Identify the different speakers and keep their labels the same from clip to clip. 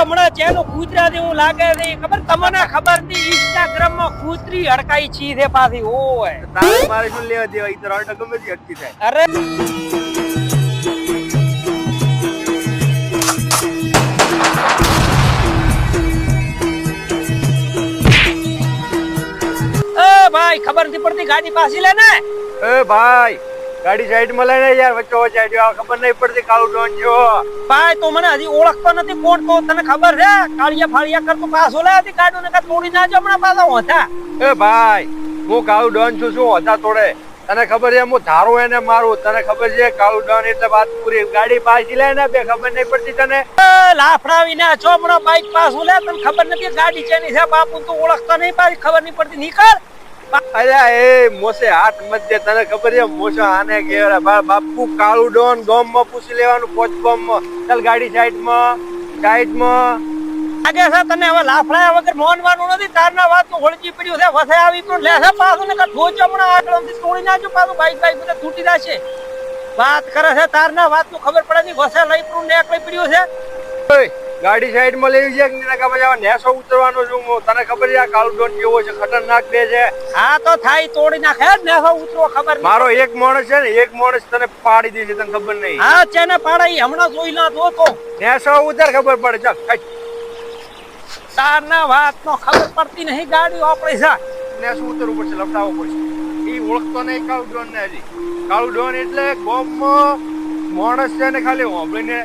Speaker 1: હમણાં ચેનો કૂતરા જેવું લાગે છે ખબર? તમને ખબરની ઇન્સ્ટાગ્રામમાં કૂતરી હડકાઈ છી છે પાછી ઓય.
Speaker 2: તારે મારે શું લેવા દેવા? ઈ તો રાડો ગમે તે અટકી થાય
Speaker 1: અરે! ભાઈ ખબર નથી પડતી ગાડી પાછી લે ને?
Speaker 2: એ ભાઈ! ગાડી સાઈડમાં લઈને યાર વચ્ચે વચ્ચે આવ્યો ખબર નહીં પડતી કાળું ડોન જો
Speaker 1: ભાઈ તો મને હજી ઓળખતો નથી કોણ તો તને ખબર છે? કાળિયા ફાળિયા કરતો પાછો લે હતી ગાડું ને તોડી નાખજો હમણાં પાછા હોતા
Speaker 2: એ ભાઈ હું કાળું ડોન છું શું હતા તોડે તને ખબર છે હું ધારું એને મારું તને ખબર છે કાળું ડોન એટલે વાત પૂરી. ગાડી પાછી લે ને બે ખબર નહીં પડતી તને.
Speaker 1: એ છો ચોપડો બાઈક પાછું લે તને ખબર નથી ગાડી ચેની છે બાપુ તું ઓળખતો નહીં પાછી ખબર નહીં પડતી. નીકળ.
Speaker 2: અલ્યા એ મોસે હાથ મધ્ય તને ખબર છે મોસો આને કેવરા બાપુ કાળું ડોન ગોમમાં પૂછી લેવાનું પોચ ગોમમાં ચાલ ગાડી સાઈડમાં સાઈડમાં
Speaker 1: આજે છે તને હવે લાફડાયા વગર મોનવાનું નથી તારના વાતનું હોળજી પડ્યું છે વસે આવી પણ લે છે પાછું ને ઠોચો હમણાં આટલામાંથી તોડી નાખજો પાછું બાઈક બાઈક બધા તૂટી જશે. વાત કરે છે તારના વાતનું ખબર પડે નહીં વસે લઈ પણ નેકળી પડ્યું છે.
Speaker 2: ઓય, ગાડી સાઈડમાં લેવી છે કે નહીં પછી નેસો ઉતરવાનો છું હું. તને ખબર છે આ કાળું ડોન કેવો છે? ખતરનાક દે છે.
Speaker 1: હા તો થાય તોડી નાખે. નેસો ઉતરવો ખબર
Speaker 2: મારો એક માણસ છે ને એક માણસ તને પાડી દે છે તને ખબર નહીં.
Speaker 1: હા ચેને પાડાઈ હમણાં જોઈ ના તો તો
Speaker 2: નેસો ઉતર ખબર પડે. ચાલ કાઢ.
Speaker 1: તારના વાત નો ખબર પડતી નહીં ગાડી આપણી છે.
Speaker 2: નેસો ઉતરવું પડશે લપટાવવું પડશે. એ ઓળખતો નહીં કાળું ડોન ને હજી. કાળું ડોન એટલે ગોમમાં માણસ છે ને ખાલી હોંભળીને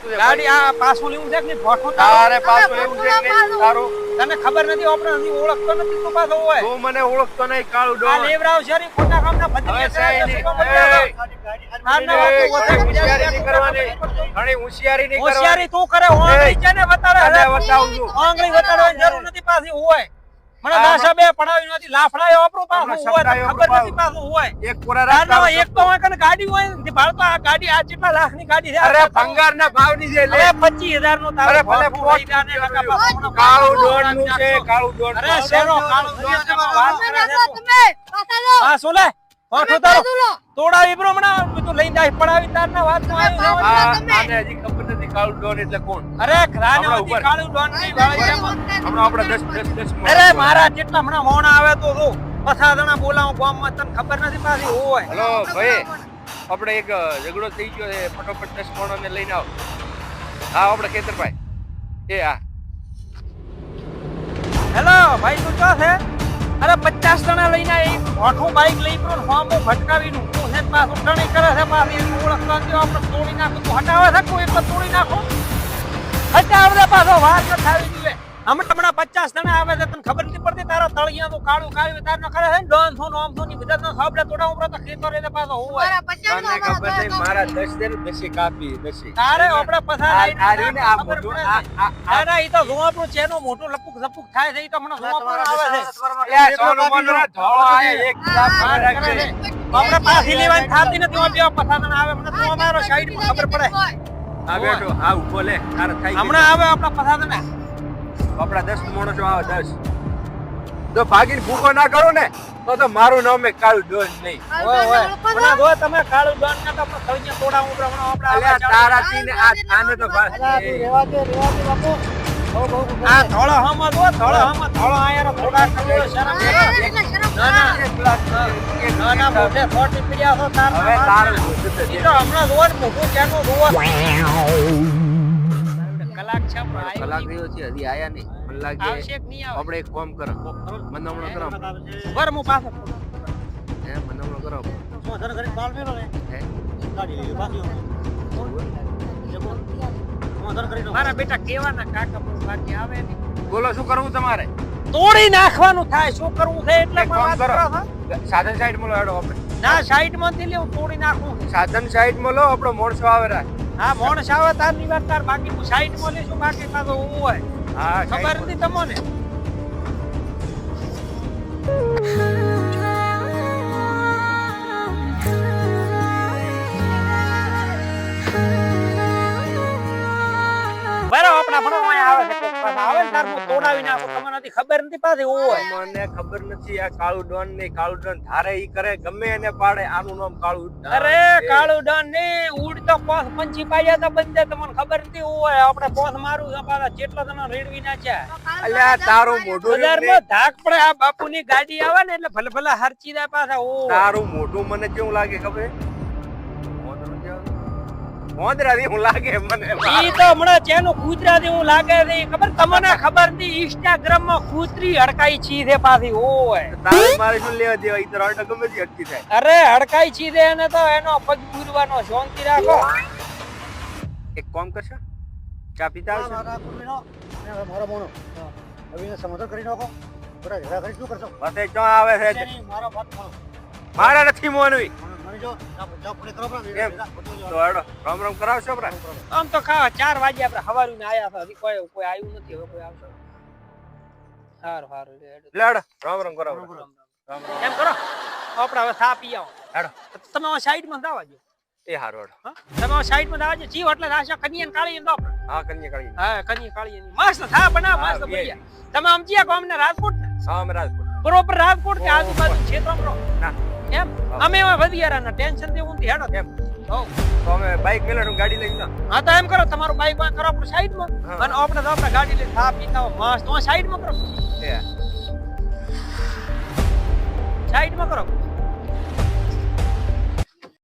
Speaker 1: ગાડી આ પાછું લેવું છે કે ફોટો
Speaker 2: તારે? પાછું લેવું છે કે તારું.
Speaker 1: તને ખબર નથી આપણે હજી ઓળખતો નથી તું પાછો હોય.
Speaker 2: તું મને ઓળખતો નહીં કાળું
Speaker 1: આ લેવરાવ ખોટા છે,
Speaker 2: નહીં.
Speaker 1: શું કામ ના? નાના વાતો
Speaker 2: ઘણી હોશિયારી નહીં કરવાની. હોશિયારી
Speaker 1: હોશિયારી તું કરે ઓંગળી છે ને બતાડે
Speaker 2: બતાવું છું.
Speaker 1: ઓંગળી બતાડવાની જરૂર નથી પાછી હોય. મને દાશા બે પડાવી નથી લાફડાયો પાછું
Speaker 2: હમણાં
Speaker 1: હોય ખબર નથી પાછું હોય.
Speaker 2: એક
Speaker 1: કોરા
Speaker 2: રાત
Speaker 1: એક તો હોય કને ગાડી હોય ને ભાડતો આ ગાડી આ કેટલા લાખની ગાડી છે
Speaker 2: અરે ભંગાર ના ભાવની છે લે.
Speaker 1: અરે 25000 નું તારે
Speaker 2: અરે ભલે
Speaker 1: ભાડું
Speaker 2: પોટ
Speaker 1: ને
Speaker 2: કાળું ડોડનું છે કાળું ડોડ
Speaker 1: અરે શેરો કાળું ડોડ છે, વાત કરે છે
Speaker 3: તમે પાછા લો
Speaker 1: હા શું
Speaker 3: તમે
Speaker 1: તારો
Speaker 3: તોડા
Speaker 1: ઈબ્રો બ્રો હમણાં લઈને જાય પડાવી તારના
Speaker 3: વાતમાં
Speaker 2: આને હજી ખબર નથી કાળું ડોન એટલે કોણ?
Speaker 1: અરે ઘરાને
Speaker 2: હજી
Speaker 1: કાળું ડોનની એમાં.
Speaker 2: હમણાં આપણે દસ દસ દસ મિનિટ
Speaker 1: અરે મારા જેટલા હમણાં મોણ આવે તો જો પછા જણા બોલાવું ગામમાં તને ખબર નથી પાછી હોય.
Speaker 2: હેલો ભાઈ આપણે એક ઝઘડો થઈ ગયો છે ફટોફટ દસ ને લઈને આવો. હા આપણે ખેતરભાઈ એ હા.
Speaker 1: હેલો ભાઈ તું ક્યાં છે? અરે પચાસ જણા લઈને મોટું બાઈક લઈ હું હોમો ભટકાવીનું હું છે, પાછું ટણી કરે છે મારી ઓળખતા આપણે તોડી નાખું. તું હટાવે છે કોઈ એટલે તોડી નાખું. હટાવે પાછો વાત ન થાવી જોઈએ હમણાં હમણાં પચાસ જણા આવે છે, તને ખબર નથી તળિયા નું કાળું કાળું તાર કરે છે ડોન છો નોમ છો ની બધા તો સાબડા તોડા ઉપર તો ખેતર એને પાછો હોય
Speaker 3: મારા પચાસ
Speaker 2: તને ખબર નહીં મારા દસ દેર દસી કાપી દસી
Speaker 1: તારે આપણે પસાર
Speaker 2: આ-
Speaker 1: આવીને
Speaker 2: ને આ
Speaker 1: પડે
Speaker 2: આ- આ- આ-
Speaker 1: ના, ના, ઈ તો જોવાપરું પણ ચેનો મોટું લપુક લપુક થાય છે ઈ તો હમણાં પણ આવે છે.
Speaker 2: અલ્યા, સોનું મોનું ના ધોળો આય એક સાપ
Speaker 1: વાત
Speaker 2: રાખજે.
Speaker 1: છે. આપણે પાછી લેવાની થાતી નથી ઓમ જેવા પસાર આવે મને તો અમારો સાઈડમાં ખબર પડે.
Speaker 2: આ બેઠો આ ઊભો લે તારે થાય.
Speaker 1: હમણાં આવે આપણા પસાર ને
Speaker 2: આપણા દસ માણસો આવે દસ. જો ભાગીને ભૂખો ના કરો ને તો તો મારું નામ એ કાળું ડોન નહીં.
Speaker 1: ઓય ઓય. તમે કાળું ડોન ના તો થળિયા તોડા હું હમણાં આપણે
Speaker 2: અલ્યા
Speaker 1: તારા
Speaker 2: તારાથી ને આ આને તો બસ
Speaker 1: આ ધોળો હમ જો ધોળો હમ ધોળો આયારો થોડા કરોડો શરમ કરો. ના ના ના. ના મોઢે ખોટી પીડ્યા છો તાર
Speaker 2: હવે તારે
Speaker 1: તો હમણાં રોજ ને મોઢું ક્યાંનું જોવો કલાક છે પણ
Speaker 2: કલાક
Speaker 1: નહીં.
Speaker 2: છે હજી આયા નહીં. મને લાગે
Speaker 1: આવશે કે નહીં આવે
Speaker 2: આપણે એક કામ કરો. મને હમણાં કરો
Speaker 1: બર હું પાછો
Speaker 2: હે મને હમણાં કરો હે?
Speaker 1: મારા બેટા કેવાના કાકા પણ બાકી આવે નહીં.
Speaker 2: બોલો શું કરવું તમારે?
Speaker 1: તોડી નાખવાનું થાય શું કરવું છે એટલે પણ વાત
Speaker 2: કરો.
Speaker 1: કરો
Speaker 2: સાધન સાઈડમાં લો હેડો આપણે.
Speaker 1: ના સાઈડમાંથી લેવું તોડી નાખવું
Speaker 2: સાધન સાઈડમાં લો આપણો મોરસો આવે રા
Speaker 1: હા મોણ આવે તારની વાત તાર બાકી હું સાઈડમાં લેશું બાકી પાછો હું હોય.
Speaker 2: હા
Speaker 1: ખબર નથી તમને? નથી પાસે પાછી
Speaker 2: મને ખબર નથી આ કાળું ડોન ને કાળું ડોન ધારે ઈ કરે ગમે એને પાડે આનું નામ કાળું
Speaker 1: અરે. કાળું ડન ને ઉડતો પોસ પંચી પાયા તો બંદે તમને ખબર નથી હોય આપણે પોસ મારું પાછા જેટલા તને રેડવી નાખ્યા
Speaker 2: અલ્યા તારું મોઢું
Speaker 1: બજારમાં ધાક પડે આ બાપુની ગાડી આવે ને એટલે ભલે ભલે હરચી દે પાછા ઓ
Speaker 2: તારું મોઢું મને કેવું લાગે ખબર. મોઢરા હું લાગે મને
Speaker 1: ઈ તો હમણાં જેનું કૂતરા હું લાગે છે ખબર? તમને ખબર નથી ઇન્સ્ટાગ્રામમાં કૂતરી હડકાઈ છી છે પાછી ઓય.
Speaker 2: તારે મારે શું લેવા દેવા ઈ તો રાંડો ગમે તે અટકી થાય
Speaker 1: અરે હડકાઈ છી છે એને તો એનો પગ પૂરવાનો શાંતિ રાખો.
Speaker 2: એક કામ કરશે? ચા પીતા આવશો?
Speaker 3: મારા કુટુંબીનો અને મારો મોનો. હવે સમજો કરી નાખો. બરાબર કરી શું કરશો?
Speaker 2: વસે ચો આવે છે.
Speaker 3: મારો વાત
Speaker 2: મારા નથી મોનવી.
Speaker 3: જો?
Speaker 2: તો હેડો રામ રામ કરાવશો
Speaker 1: આમ તો ખા ચાર વાગે આપણે હવારું ને આયા હતા. હજી કોઈ કોઈ આવ્યું નથી. હવે કોઈ આવશે? સારું સારું લે હેડો.
Speaker 2: લે હેડો રામ રામ કરાવો.
Speaker 3: રામ રામ.
Speaker 2: રામ રામ
Speaker 1: એમ કરો આપણે હવે સા પી આવો.
Speaker 2: હેડો.
Speaker 1: તમે સાઈડમાં દાવા દો
Speaker 2: એ હારો હેડો.
Speaker 1: હા? તમે સાઈડમાં દાવા દો જીવ એટલે રાશા કન્યા કાળી દો આપણે
Speaker 2: હા કન્યા કાળી
Speaker 1: હા કન્યા કાળી મસ્ત થા બનાવ મસ્ત. બઢિયા તમે આમ જીયા ગામ ને રાજકોટ ને
Speaker 2: હા અમે રાજકોટ.
Speaker 1: પ્રોપર રાજકોટ કે. આજુબાજુ ક્ષેત્રમાં રહો.
Speaker 2: ના.
Speaker 1: એમ? અમે એવા વધિયારાના ટેન્શન દેવું નથી હેડો
Speaker 2: એમ તો અમે બાઇક મેલાડું ગાડી લઈને
Speaker 1: હા તો એમ કરો તમારું બાઇકમાં કરો આપણે સાઈડમાં અને આપણે તો આપણે ગાડી લઈ ખા પીતા મસ્ત. તો સાઈડમાં કરો.
Speaker 2: સાઈડમાં કરો.